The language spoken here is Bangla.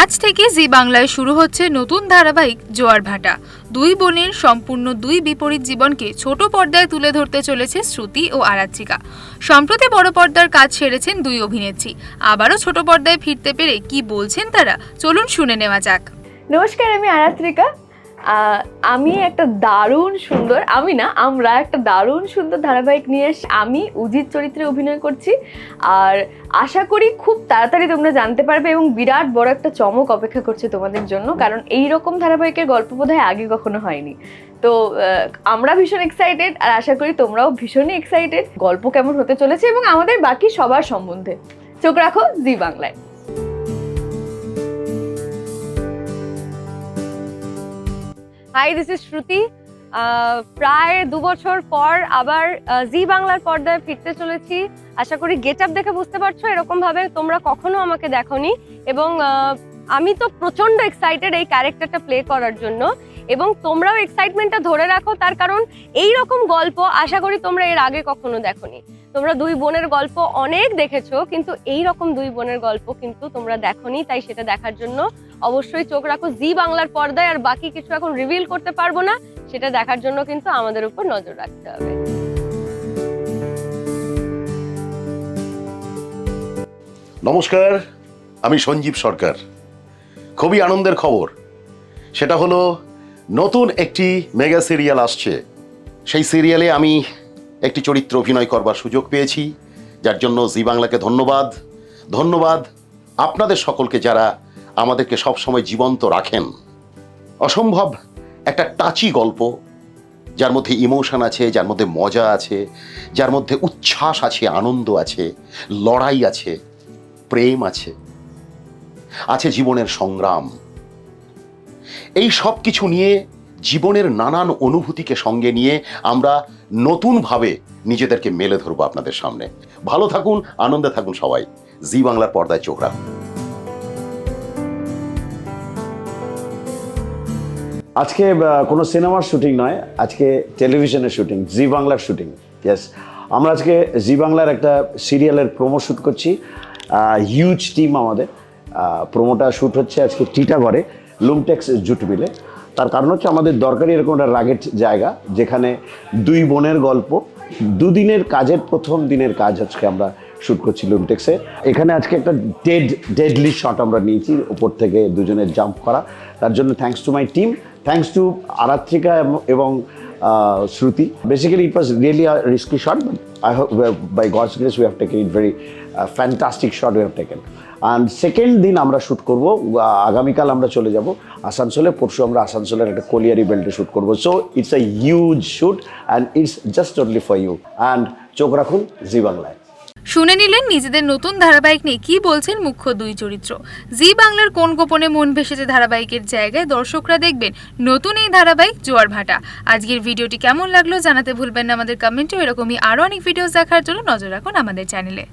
আজ থেকে জি বাংলায় শুরু হচ্ছে নতুন ধারাবাহিক জোয়ার ভাটা। দুই বোনের সম্পূর্ণ দুই বিপরীত জীবনকে ছোট পর্দায় তুলে ধরতে চলেছে শ্রুতি ও আরাচিকা। সম্প্রতি বড় পর্দার কাজ সেরেছেন দুই অভিনেত্রী। আবারও ছোট পর্দায় ফিরতে পেরে কি বলছেন তারা? চলুন শুনে নেওয়া যাক। নমস্কার, আমি আরাত্রিকা। আমি একটা দারুণ সুন্দর, আমি না, আমরা একটা দারুণ সুন্দর ধারাবাহিক নিয়ে এস- আমি উজিত চরিত্রে অভিনয় করছি। আর আশা করি খুব তাড়াতাড়ি তোমরা জানতে পারবে এবং বিরাট বড় একটা চমক অপেক্ষা করছে তোমাদের জন্য, কারণ এই রকম ধারাবাহিকের গল্প বোধহয় আগে কখনো হয়নি। তো আমরা ভীষণ এক্সাইটেড আর আশা করি তোমরাও ভীষণই এক্সাইটেড গল্প কেমন হতে চলেছে এবং আমাদের বাকি সবার সম্বন্ধে। চোখ রাখো, জি বাংলায়। হাই দিস ইজ শ্রুতি প্রায় দু বছর পর আবার জি বাংলার পর্দায় ফিরতে চলেছি। আশা করি গেট আপ দেখে বুঝতে পারছ এরকম ভাবে তোমরা কখনো আমাকে দেখোনি। এবং আমি তো প্রচণ্ড এক্সাইটেড এই ক্যারেক্টারটা প্লে করার জন্য। এবং তোমরাও এক্সাইটমেন্টটা ধরে রাখো, তার কারণ এই রকম গল্প আশা করি তোমরা এর আগে কখনো দেখোনি। তোমরা দুই বোনের গল্প অনেক দেখেছ, কিন্তু এই রকম দুই বোনের গল্প কিন্তু তোমরা দেখোনি, তাই সেটা দেখার জন্য অবশ্যই চোখ রাখো, জি বাংলার পর্দায়, আর বাকি কিছু এখন রিভিল করতে পারব না, সেটা দেখার জন্য কিন্তু আমাদের উপর নজর রাখতে হবে। নমস্কার, আমি সঞ্জীব সরকার। খুবই আনন্দের খবর। সেটা হলো, নতুন একটি মেগা সিরিয়াল আসছে। সেই সিরিয়ালে আমি একটি চরিত্র অভিনয় করবার সুযোগ পেয়েছি, যার জন্য জি বাংলাকে ধন্যবাদ। ধন্যবাদ আপনাদের সকলকে যারা আমাদেরকে সবসময় জীবন্ত রাখেন। অসম্ভব একটা টাচি গল্প, যার মধ্যে ইমোশন আছে, যার মধ্যে মজা আছে, যার মধ্যে উচ্ছ্বাস আছে, আনন্দ আছে, লড়াই আছে, প্রেম আছে আছে জীবনের সংগ্রাম। এই সব কিছু নিয়ে জীবনের নানান অনুভূতিকে সঙ্গে নিয়ে আমরা নতুনভাবে নিজেদেরকে মেলে ধরবো আপনাদের সামনে। ভালো থাকুন, আনন্দে থাকুন সবাই। জি বাংলার পর্দায় চোখ রাখুন। আজকে কোনো সিনেমার শুটিং নয়, আজকে টেলিভিশনের শুটিং, জি বাংলার শুটিং ইয়েস আমরা আজকে জি বাংলার একটা সিরিয়ালের প্রোমো শ্যুট করছি হিউজ টিম আমাদের প্রোমোটা শ্যুট হচ্ছে আজকে টিটাগড়ে লুমটেক্স জুট মিলে তার কারণ হচ্ছে আমাদের দরকারি এরকম একটা রাগেট জায়গা, যেখানে দুই বোনের গল্প, দুদিনের কাজের প্রথম দিনের কাজ আজকে আমরা শ্যুট করছি লুমটেক্সে এখানে আজকে একটা ডেড ডেডলি শট আমরা নিয়েছি ওপর থেকে দুজনের জাম্প করা। তার জন্য thanks to my team thanks to Aratrika এবং- Shruti basically it was really risky shot I hope by God's grace we have taken it very fantastic shot we have taken and second দিন আমরা শ্যুট করব আগামীকাল আমরা চলে যাব আসানসোলে। পরশু আমরা আসানসোলের একটা কলিয়ারি বেল্টে শ্যুট করব। So it's a huge shoot and it's just only for you and চোখ রাখুন, জি বাংলায়। শুনে নিলেন নিজেদের নতুন ধারাবাহিক নিয়ে কি বলছেন মুখ্য দুই চরিত্র। জি বাংলার কোন গোপনে মন ভেসেছে ধারাবাহিকের জায়গায় দর্শকরা দেখবেন নতুন এই ধারাবাহিক জোয়ার ভাটা। আজকের ভিডিওটি কেমন লাগল জানাতে ভুলবেন না, আমাদের কমেন্টে এরকমই আরও অনেক ভিডিওস দেখার জন্য নজর রাখুন আমাদের চ্যানেলে